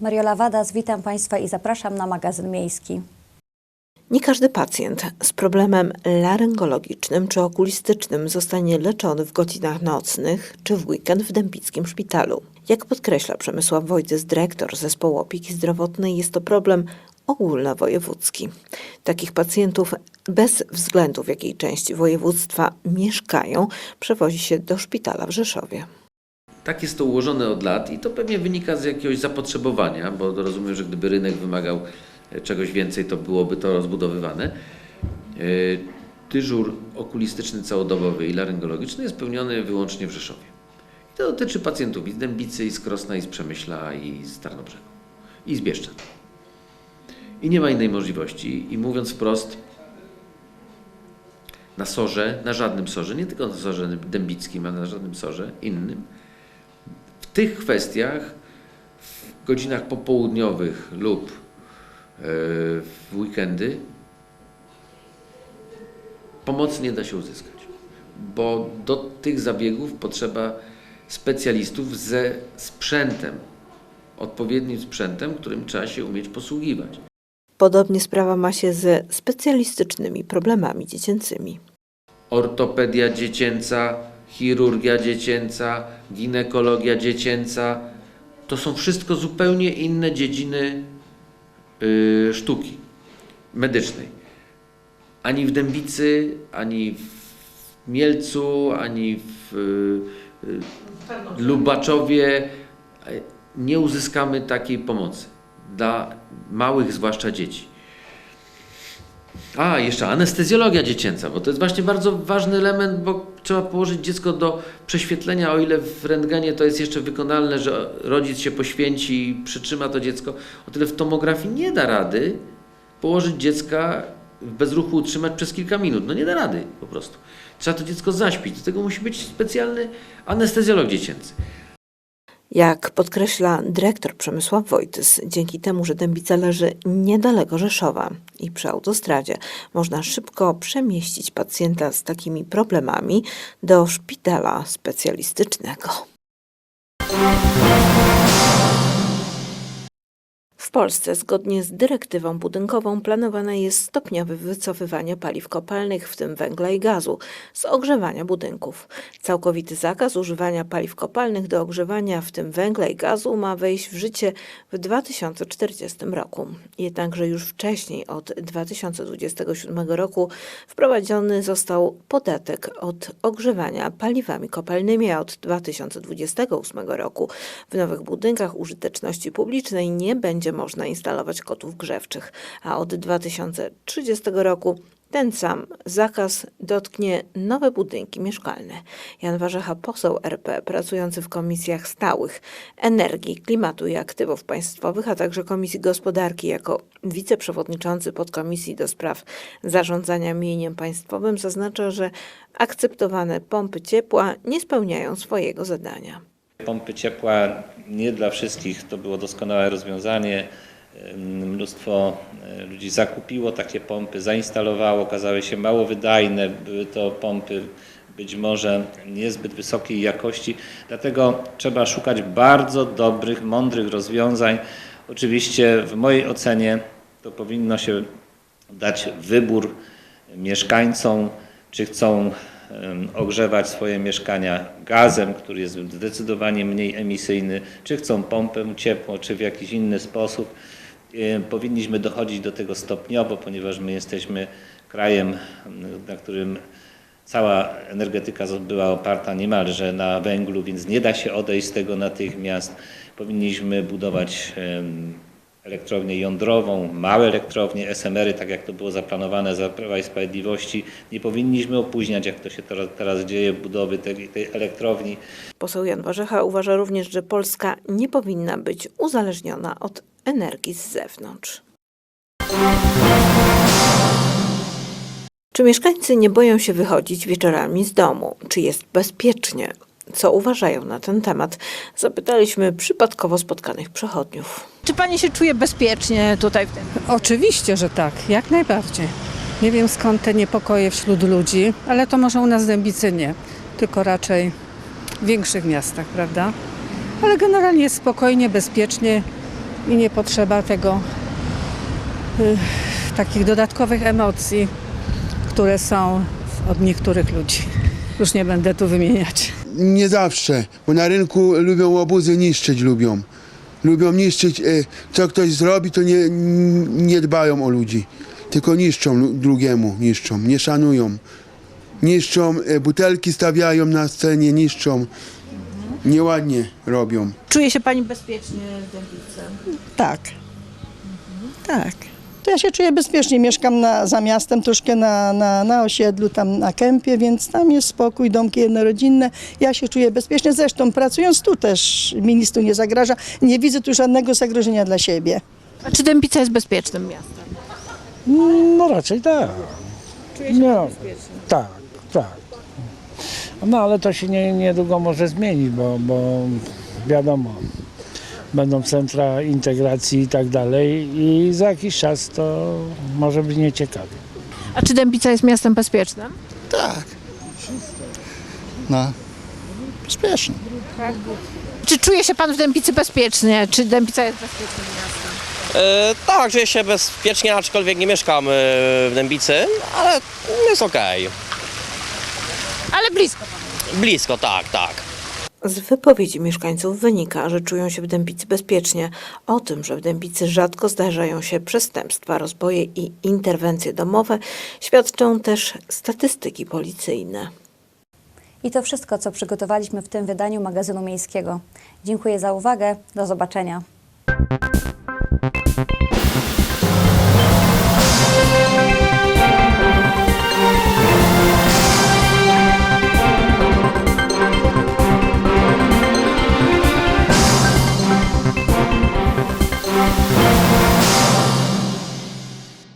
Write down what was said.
Stella Wadas, witam Państwa i zapraszam na magazyn miejski. Nie każdy pacjent z problemem laryngologicznym czy okulistycznym zostanie leczony w godzinach nocnych czy w weekend w Dębickim Szpitalu. Jak podkreśla Przemysław Wojtys, dyrektor Zespołu Opieki Zdrowotnej, jest to problem ogólnowojewódzki. Takich pacjentów bez względu w jakiej części województwa mieszkają, przewozi się do szpitala w Rzeszowie. Tak jest to ułożone od lat i to pewnie wynika z jakiegoś zapotrzebowania, bo rozumiem, że gdyby rynek wymagał e, czegoś więcej, to byłoby to rozbudowywane. E, Dyżur okulistyczny całodobowy i laryngologiczny jest pełniony wyłącznie w Rzeszowie. I to dotyczy pacjentów i z Dębicy, i z Krosna, i z Przemyśla, i z Tarnobrzegu, i z Bieszczad. I nie ma innej możliwości. I mówiąc wprost, na sorze, na żadnym sorze, nie tylko na sorze dębickim, ale na żadnym sorze innym, tych kwestiach w godzinach popołudniowych lub e, w weekendy pomocy nie da się uzyskać, bo do tych zabiegów potrzeba specjalistów ze sprzętem, odpowiednim sprzętem, którym trzeba się umieć posługiwać. Podobnie sprawa ma się ze specjalistycznymi problemami dziecięcymi. ortopedia dziecięca, chirurgia dziecięca, ginekologia dziecięca. To są wszystko zupełnie inne dziedziny y, sztuki medycznej. Ani w Dębicy, ani w Mielcu, ani w y, y, Lubaczowie nie uzyskamy takiej pomocy dla małych, zwłaszcza dzieci. A, jeszcze anestezjologia dziecięca, bo to jest właśnie bardzo ważny element, bo trzeba położyć dziecko do prześwietlenia, o ile w rentgenie to jest jeszcze wykonalne, że rodzic się poświęci i przytrzyma to dziecko, o tyle w tomografii nie da rady położyć dziecka w bezruchu utrzymać przez kilka minut. No nie da rady po prostu. Trzeba to dziecko zaśpić. Do tego musi być specjalny anestezjolog dziecięcy. Jak podkreśla dyrektor Przemysław Wojtys, dzięki temu, że Dębica leży niedaleko Rzeszowa i przy autostradzie, można szybko przemieścić pacjenta z takimi problemami do szpitala specjalistycznego. Polsce, zgodnie z dyrektywą budynkową, planowane jest stopniowe wycofywanie paliw kopalnych, w tym węgla i gazu, z ogrzewania budynków. Całkowity zakaz używania paliw kopalnych do ogrzewania, w tym węgla i gazu, ma wejść w życie w 2040 roku. Jednakże już wcześniej, od 2027 roku, wprowadzony został podatek od ogrzewania paliwami kopalnymi, a od 2028 roku w nowych budynkach użyteczności publicznej nie będzie można instalować kotłów grzewczych, a od 2030 roku ten sam zakaz dotknie nowe budynki mieszkalne. Jan Warzecha, poseł RP, pracujący w komisjach stałych energii, klimatu i aktywów państwowych, a także Komisji Gospodarki jako wiceprzewodniczący podkomisji do spraw zarządzania mieniem państwowym, zaznacza, że akceptowane pompy ciepła nie spełniają swojego zadania. Pompy ciepła nie dla wszystkich to było doskonałe rozwiązanie. Mnóstwo e, ludzi zakupiło takie pompy, zainstalowało, okazały się mało wydajne. Były to pompy być może niezbyt wysokiej jakości, dlatego trzeba szukać bardzo dobrych, mądrych rozwiązań. Oczywiście w mojej ocenie to powinno się dać wybór mieszkańcom, czy chcą ogrzewać swoje mieszkania gazem, który jest zdecydowanie mniej emisyjny, czy chcą pompę ciepłą, czy w jakiś inny sposób. Powinniśmy dochodzić do tego stopniowo, ponieważ my jesteśmy krajem, na którym cała energetyka była oparta niemalże na węglu, więc nie da się odejść z tego natychmiast. Powinniśmy budować elektrownię jądrową, małe elektrownie, SMR-y, tak jak to było zaplanowane za Prawa i Sprawiedliwości. Nie powinniśmy opóźniać, jak to się teraz, teraz dzieje, budowy tej, tej elektrowni. Poseł Jan Warzecha uważa również, że Polska nie powinna być uzależniona od energii z zewnątrz. Czy mieszkańcy nie boją się wychodzić wieczorami z domu? Czy jest bezpiecznie? Co uważają na ten temat? Zapytaliśmy przypadkowo spotkanych przechodniów. Czy pani się czuje bezpiecznie tutaj w tym? Oczywiście, że tak, jak najbardziej. Nie wiem skąd te niepokoje wśród ludzi, ale to może u nas w Dębicy nie, tylko raczej w większych miastach, prawda? Ale generalnie jest spokojnie, bezpiecznie i nie potrzeba tego y, takich dodatkowych emocji, które są od niektórych ludzi. Już nie będę tu wymieniać. Nie zawsze, bo na rynku lubią obuzy niszczyć, lubią. Lubią niszczyć, e, co ktoś zrobi, to nie, nie dbają o ludzi. Tylko niszczą drugiemu, niszczą, nie szanują. Niszczą, e, butelki stawiają na scenie, niszczą. Nieładnie robią. Czuje się pani bezpiecznie w Dębicy? Tak. Tak. To ja się czuję bezpiecznie. Mieszkam na, za miastem, troszkę na, na, na osiedlu, tam na kępie, więc tam jest spokój, domki jednorodzinne. Ja się czuję bezpiecznie. Zresztą pracując tu też mi nic tu nie zagraża. Nie widzę tu żadnego zagrożenia dla siebie. A czy Dębica jest bezpiecznym miastem? No raczej tak. no, Tak, tak. No ale to się nie, niedługo może zmienić, bo, bo wiadomo, będą centra integracji i tak dalej i za jakiś czas to może być nieciekawie. A czy Dębica jest miastem bezpiecznym? Tak. No, bezpiecznie. Czy czuje się pan w Dębicy bezpiecznie? Czy Dębica jest bezpiecznym miastem? E, tak, czuję się bezpiecznie, aczkolwiek nie mieszkam e, w Dębicy, ale jest okej. Ale blisko. Blisko, tak, tak. Z wypowiedzi mieszkańców wynika, że czują się w Dębicy bezpiecznie. O tym, że w Dębicy rzadko zdarzają się przestępstwa, rozboje i interwencje domowe, świadczą też statystyki policyjne. I to wszystko, co przygotowaliśmy w tym wydaniu magazynu miejskiego. Dziękuję za uwagę. Do zobaczenia.